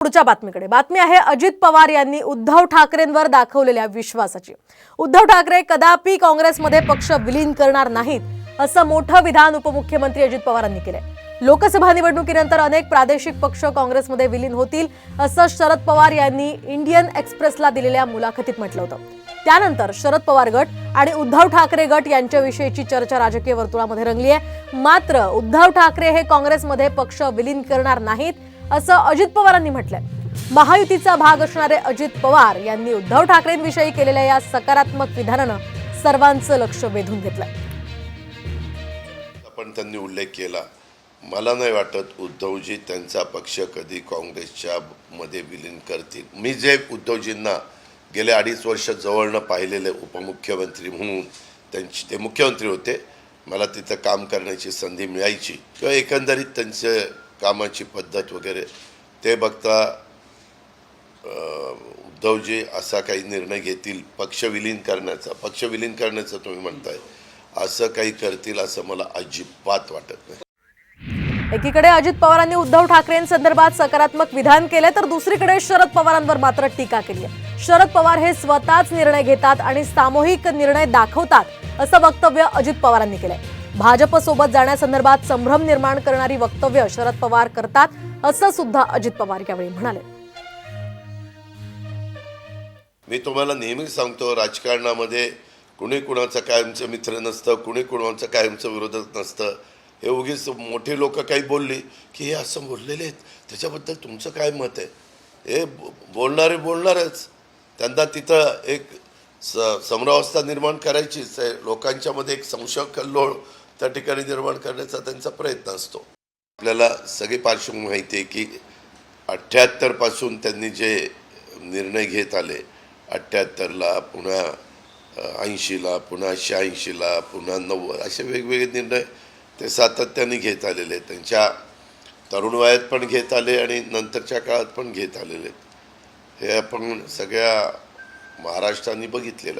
पुढच्या बातमीकडे. बातमी आहे अजित पवार यांनी उद्धव ठाकरेंवर दाखवलेल्या विश्वासाची. उद्धव ठाकरे कदापि काँग्रेसमध्ये पक्ष विलीन करणार नाहीत असं मोठं विधान उपमुख्यमंत्री अजित पवारांनी केलंय. लोकसभा निवडणुकीनंतर अनेक प्रादेशिक पक्ष काँग्रेसमध्ये विलीन होतील असं शरद पवार यांनी इंडियन एक्सप्रेसला दिलेल्या मुलाखतीत म्हटलं होतं. त्यानंतर शरद पवार गट आणि उद्धव ठाकरे गट यांच्याविषयीची चर्चा राजकीय वर्तुळामध्ये रंगली आहे मात्र उद्धव ठाकरे हे काँग्रेसमध्ये पक्ष विलीन करणार नाहीत असं अजित पवारांनी म्हटलंय. महायुतीचा भाग असणारे अजित पवार यांनी उद्धव ठाकरेंविषयी केलेल्या या सकारात्मक विधानानं सर्वांचं लक्ष वेधून घेतलंय. आपण त्यांनी उल्लेख केला. मला नाही वाटत उद्धवजी त्यांचा पक्ष कधी काँग्रेसच्या मध्ये विलीन करतील. मी जे उद्धवजींना गेल्या अडीच वर्ष जवळनं पाहिलेले उपमुख्यमंत्री म्हणून त्यांची ते मुख्यमंत्री होते. मला तिथं काम करण्याची संधी मिळायची. किंवा एकंदरीत त्यांचे कामाची पद्धत वगैरे. ते बघता उद्धवजी असा काही निर्णय घेतील पक्ष विलीन करण्याचा. पक्ष विलीन करण्याचं तुम्ही म्हणताय. असं काही करतील असं मला अजिबात वाटत नाही. एकीकडे अजित पवारांनी उद्धव ठाकरेंसंदर्भात सकारात्मक विधान केले तर दुसरीकडे शरद पवारांवर मात्र टीका केली आहे. शरद पवार हे स्वतःच निर्णय घेतात आणि सामूहिक निर्णय दाखवतात असं वक्तव्य अजित पवारांनी केलंय. भाजपसोबत जाण्यासंदर्भात संभ्रम निर्माण करणारी वक्तव्य शरद पवार करतात असं सुद्धा अजित पवार यावेळी म्हणाले. मी तुम्हाला नेहमी सांगतो राजकारणामध्ये कुणी कुणाचं कायमचं मित्र नसतं कुणी कुणाचं कायमचं विरोधक नसतं. हे उगीच मोठी लोक काही बोलली की हे असं बोललेले आहेत त्याच्याबद्दल तुमचं काय मत आहे? हे बोलणारे बोलणारच. त्यांना तिथं एक स समरावस्था निर्माण करायचीच आहे. लोकांच्यामध्ये एक संशय कल्लोळ त्या ठिकाणी निर्माण करण्याचा त्यांचा प्रयत्न असतो. आपल्याला सगळी पार्श्वभूमी माहिती आहे की अठ्ठ्याहत्तरपासून त्यांनी जे निर्णय घेत आले अठ्ठ्याहत्तरला पुन्हा ऐंशीला पुन्हा शहाऐंशीला पुन्हा नव्वद असे वेगवेगळे निर्णय ते सातत्याने घेत आलेले आहेत. त्यांच्या तरुण वयात पण घेत आले आणि नंतरच्या काळात पण घेत आलेले आहेत. हे आपण सगळ्या महाराष्ट्राने बघितलेलं